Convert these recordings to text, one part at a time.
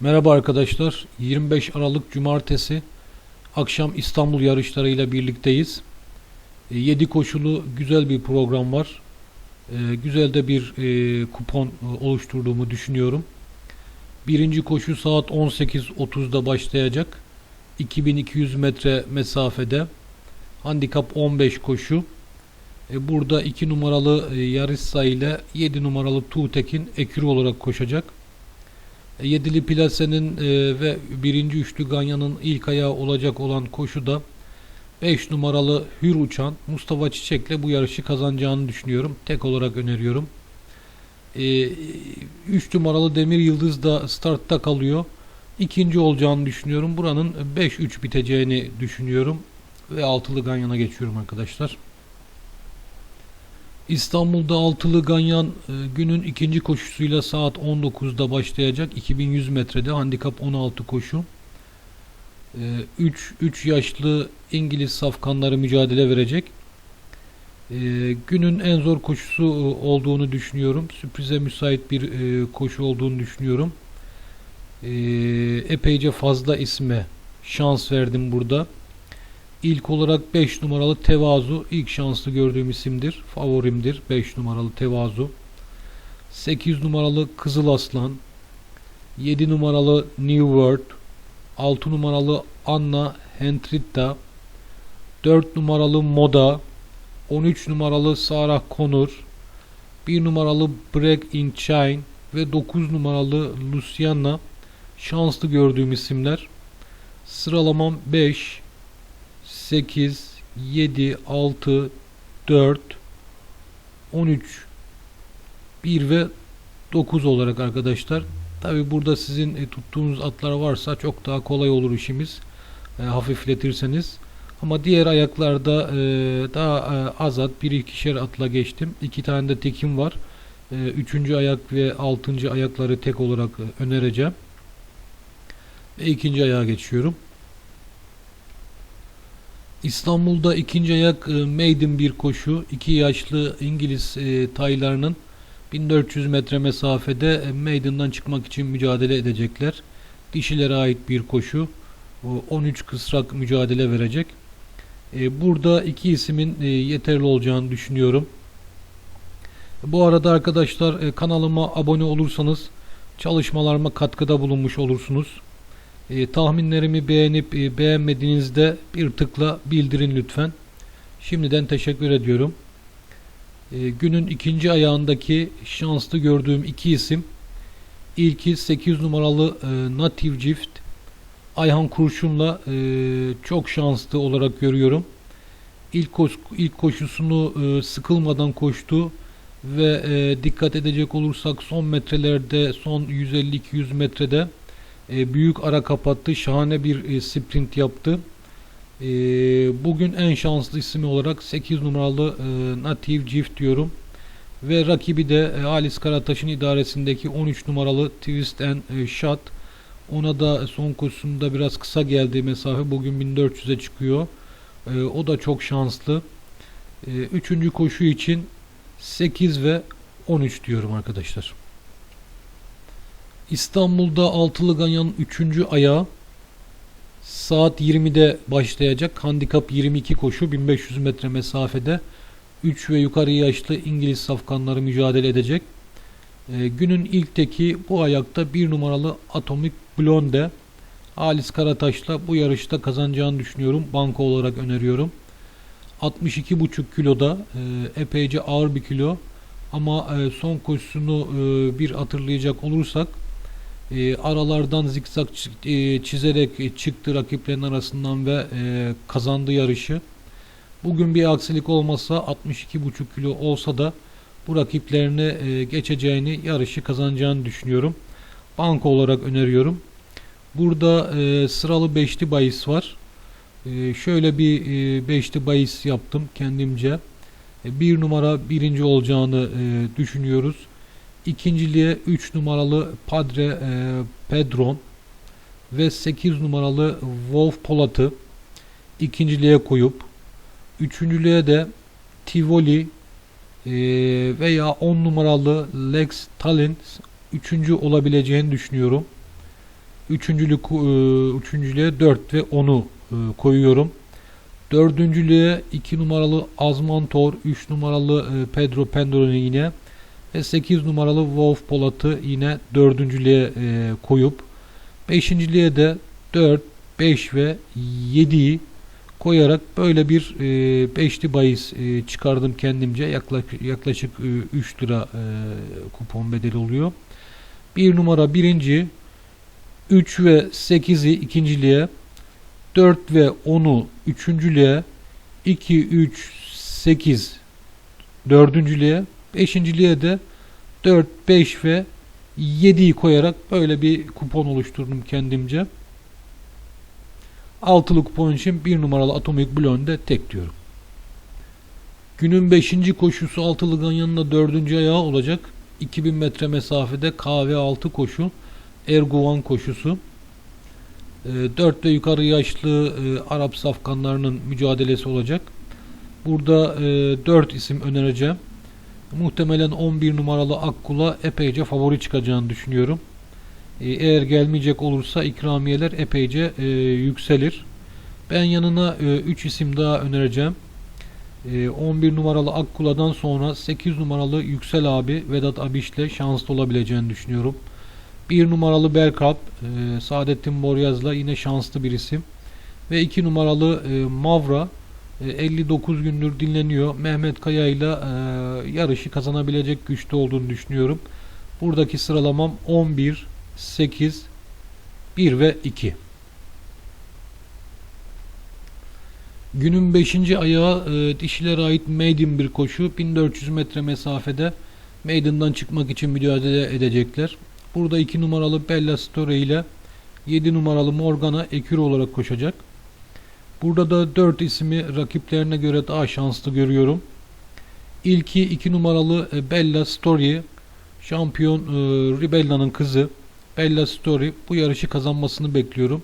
Merhaba arkadaşlar. 25 Aralık Cumartesi akşam İstanbul yarışlarıyla birlikteyiz. 7 koşulu güzel bir program var. E, Güzel de bir e, kupon e, oluşturduğumu düşünüyorum. Birinci koşu saat 18.30'da başlayacak. 2200 metre mesafede. Handikap 15 koşu. E, Burada 2 numaralı e, Yarissa ile 7 numaralı Tuğtekin ekürü olarak koşacak. E, Yedili Plase'nin e, ve birinci üçlü Ganyan'ın ilk ayağı olacak olan koşuda 5 numaralı Hür Uçan Mustafa Çiçek'le bu yarışı kazanacağını düşünüyorum. Tek olarak öneriyorum. 3 numaralı Demir Yıldız da startta kalıyor. İkinci olacağını düşünüyorum. Buranın 5-3 biteceğini düşünüyorum. Ve altılı Ganyan'a geçiyorum arkadaşlar. İstanbul'da altılı ganyan e, günün ikinci koşusuyla saat 19'da başlayacak. 2100 metrede handikap 16 koşu. 3 3 yaşlı İngiliz safkanları mücadele verecek. E, Günün en zor koşusu e, olduğunu düşünüyorum. Sürprize müsait bir e, koşu olduğunu düşünüyorum. E, Epeyce fazla isme şans verdim burada. İlk olarak 5 numaralı Tevazu ilk şanslı gördüğüm isimdir. Favorimdir 5 numaralı Tevazu. 8 numaralı Kızıl Aslan. 7 numaralı New World. 6 numaralı Anna Hentritta. 4 numaralı Moda. 13 numaralı Sarah Connor. 1 numaralı Break in Shine ve 9 numaralı Luciana şanslı gördüğüm isimler. Sıralamam 5 8 7 6 4 13 1 ve 9 olarak arkadaşlar. Tabi burada sizin e, tuttuğunuz atlar varsa çok daha kolay olur işimiz. E, hafifletirseniz. Ama diğer ayaklarda e, daha e, az at. Bir ikişer atla geçtim. İki tane de tekim var. E, üçüncü ayak ve altıncı ayakları tek olarak e, önereceğim. Ve ikinci ayağa geçiyorum. İstanbul'da ikinci ayak e, maiden bir koşu. iki yaşlı İngiliz e, taylarının 1400 metre mesafede e, maiden'dan çıkmak için mücadele edecekler. Dişilere ait bir koşu. O 13 kısrak mücadele verecek. E, burada iki isimin e, yeterli olacağını düşünüyorum. Bu arada arkadaşlar e, kanalıma abone olursanız çalışmalarıma katkıda bulunmuş olursunuz. E, tahminlerimi beğenip e, beğenmediğinizde bir tıkla bildirin lütfen. Şimdiden teşekkür ediyorum. E, günün ikinci ayağındaki şanslı gördüğüm iki isim. İlki 8 numaralı e, Native Gift. Ayhan Kurşun'la e, çok şanslı olarak görüyorum. İlk, koş, ilk koşusunu e, sıkılmadan koştu ve e, dikkat edecek olursak son metrelerde son 150-200 metrede e, büyük ara kapattı. Şahane bir e, sprint yaptı. E, bugün en şanslı ismi olarak 8 numaralı e, Native Gift diyorum. Ve rakibi de e, Halis Karataş'ın idaresindeki 13 numaralı Twist and e, Shot. Ona da son koşusunda biraz kısa geldi mesafe. Bugün 1400'e çıkıyor. E, o da çok şanslı. E, üçüncü koşu için 8 ve 13 diyorum arkadaşlar. İstanbul'da Altılı Ganyan 3. ayağı saat 20'de başlayacak. Handikap 22 koşu 1500 metre mesafede 3 ve yukarı yaşlı İngiliz safkanları mücadele edecek. E, günün ilk teki bu ayakta 1 numaralı Atomic Blonde. Halis Karataş'la bu yarışta kazanacağını düşünüyorum. Banko olarak öneriyorum. 62,5 kiloda e, epeyce ağır bir kilo. Ama e, son koşusunu e, bir hatırlayacak olursak e, aralardan zikzak e, çizerek e, çıktı rakiplerin arasından ve e, kazandı yarışı. Bugün bir aksilik olmasa 62,5 kilo olsa da bu rakiplerini e, geçeceğini, yarışı kazanacağını düşünüyorum. Banko olarak öneriyorum. Burada e, sıralı beşli bahis var. E, şöyle bir e, beşli bahis yaptım kendimce. E, bir numara birinci olacağını e, düşünüyoruz. İkinciliğe 3 numaralı Padre e, Pedron ve 8 numaralı Wolf Polat'ı ikinciliğe koyup üçüncülüğe de Tivoli e, veya 10 numaralı Lex Talent üçüncü olabileceğini düşünüyorum. Üçüncülü, ku- e, üçüncülüğe 4 ve 10'u e, koyuyorum. Dördüncülüğe 2 numaralı Azmantor, 3 numaralı e, Pedro Pendolino yine ve 8 numaralı Wolf Polat'ı yine dördüncülüğe e, koyup beşinciliğe de 4, 5 ve 7'yi koyarak böyle bir e, beşli bahis e, çıkardım kendimce. Yaklaşık, yaklaşık e, 3 lira e, kupon bedeli oluyor. Bir numara birinci, 3 ve 8'i ikinciliğe, 4 ve 10'u üçüncülüğe, 2, 3, 8 dördüncülüğe, beşinciliğe de 4, 5 ve 7'yi koyarak böyle bir kupon oluşturdum kendimce. Altılı kupon için bir numaralı Atomic Blonde tek diyorum. Günün 5. koşusu altılı ganyanın 4. ayağı olacak. 2000 metre mesafede KV6 koşu. Erguvan koşusu. 4 ve yukarı yaşlı e, Arap safkanlarının mücadelesi olacak. Burada 4 isim önereceğim. Muhtemelen 11 numaralı Akkula epeyce favori çıkacağını düşünüyorum. E, Eğer gelmeyecek olursa ikramiyeler epeyce e, yükselir. Ben yanına 3 isim daha önereceğim. E, 11 numaralı Akkula'dan sonra 8 numaralı Yüksel abi Vedat Abiş'le şanslı olabileceğini düşünüyorum. 1 numaralı Berkap e, Saadettin Boryaz'la yine şanslı bir isim. Ve 2 numaralı e, Mavra e, 59 gündür dinleniyor. Mehmet Kaya ile e, yarışı kazanabilecek güçte olduğunu düşünüyorum. Buradaki sıralamam 11, 8, 1 ve 2. Günün 5. ayağı e, dişilere ait maiden bir koşu. 1400 metre mesafede maiden'dan çıkmak için mücadele edecekler. Burada 2 numaralı Bella Story ile 7 numaralı Morgana ekür olarak koşacak. Burada da 4 ismi rakiplerine göre daha şanslı görüyorum. İlki 2 numaralı e, Bella Story. Şampiyon e, Ribella'nın kızı. Bella Story bu yarışı kazanmasını bekliyorum.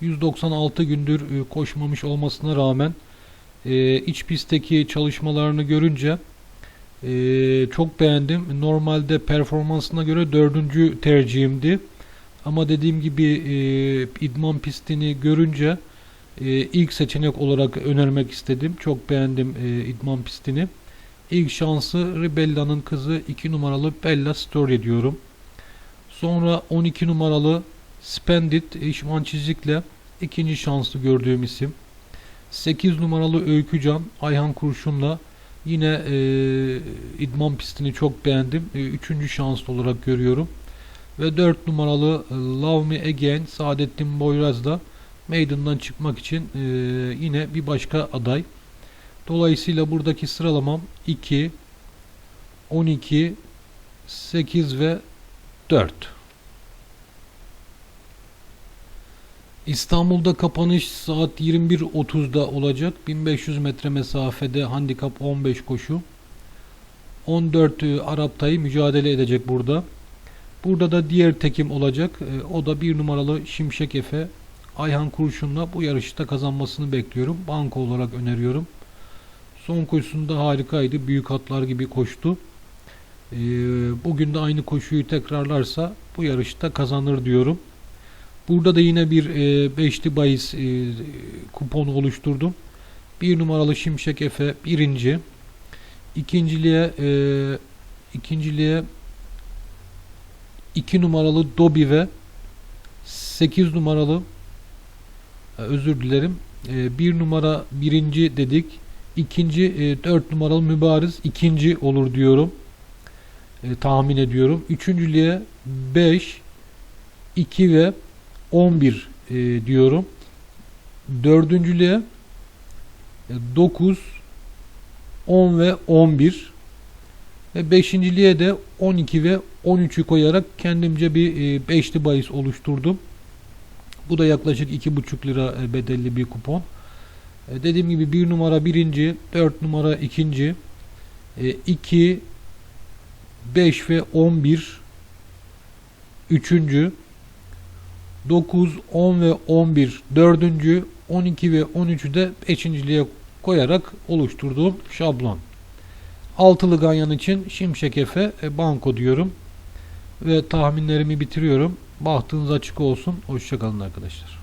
196 gündür e, koşmamış olmasına rağmen iç pistteki çalışmalarını görünce çok beğendim. Normalde performansına göre dördüncü tercihimdi. Ama dediğim gibi idman pistini görünce e, ilk seçenek olarak önermek istedim. Çok beğendim e, idman pistini. İlk şansı Ribella'nın kızı 2 numaralı Bella Story diyorum. Sonra 12 numaralı Spendit İşman Çizik'le ikinci şanslı gördüğüm isim. 8 numaralı Öykücan Ayhan Kurşun'la yine e, idman pistini çok beğendim. E, üçüncü şanslı olarak görüyorum. Ve 4 numaralı e, Love Me Again Saadettin Boyraz'la Maiden'dan çıkmak için e, yine bir başka aday. Dolayısıyla buradaki sıralamam 2, 12, 8 ve 4. İstanbul'da kapanış saat 21.30'da olacak. 1500 metre mesafede handikap 15 koşu. 14 e, Arap tayı mücadele edecek burada. Burada da diğer tekim olacak. E, O da bir numaralı Şimşek Efe. Ayhan Kurşun'la bu yarışta kazanmasını bekliyorum. Banko olarak öneriyorum. Son koşusunda harikaydı. Büyük atlar gibi koştu. E, Bugün de aynı koşuyu tekrarlarsa bu yarışta kazanır diyorum. Burada da yine bir e, beşli bahis e, kuponu oluşturdum. Bir numaralı Şimşek Efe birinci. İkinciliğe e, 2 numaralı Dobi ve 8 numaralı özür dilerim. 1 numara birinci dedik. İkinci 4 numaralı Mübariz ikinci olur diyorum. E, tahmin ediyorum. Üçüncülüğe 5 2 ve 11 e, diyorum. Dördüncülüğe 9 10 ve 11 ve beşinciliğe de 12 ve 13'ü koyarak kendimce bir e, beşli bahis oluşturdum. Bu da yaklaşık 2,5 lira e, bedelli bir kupon. E, dediğim gibi 1 numara birinci, 4 numara ikinci, 2, 5 ve 11 üçüncü, 9, 10 ve 11 dördüncü, 12 ve 13'ü de beşinciliğe koyarak oluşturduğum şablon. Altılı ganyan için Şimşek Efe e, banko diyorum. Ve tahminlerimi bitiriyorum. Bahtınız açık olsun. Hoşçakalın arkadaşlar.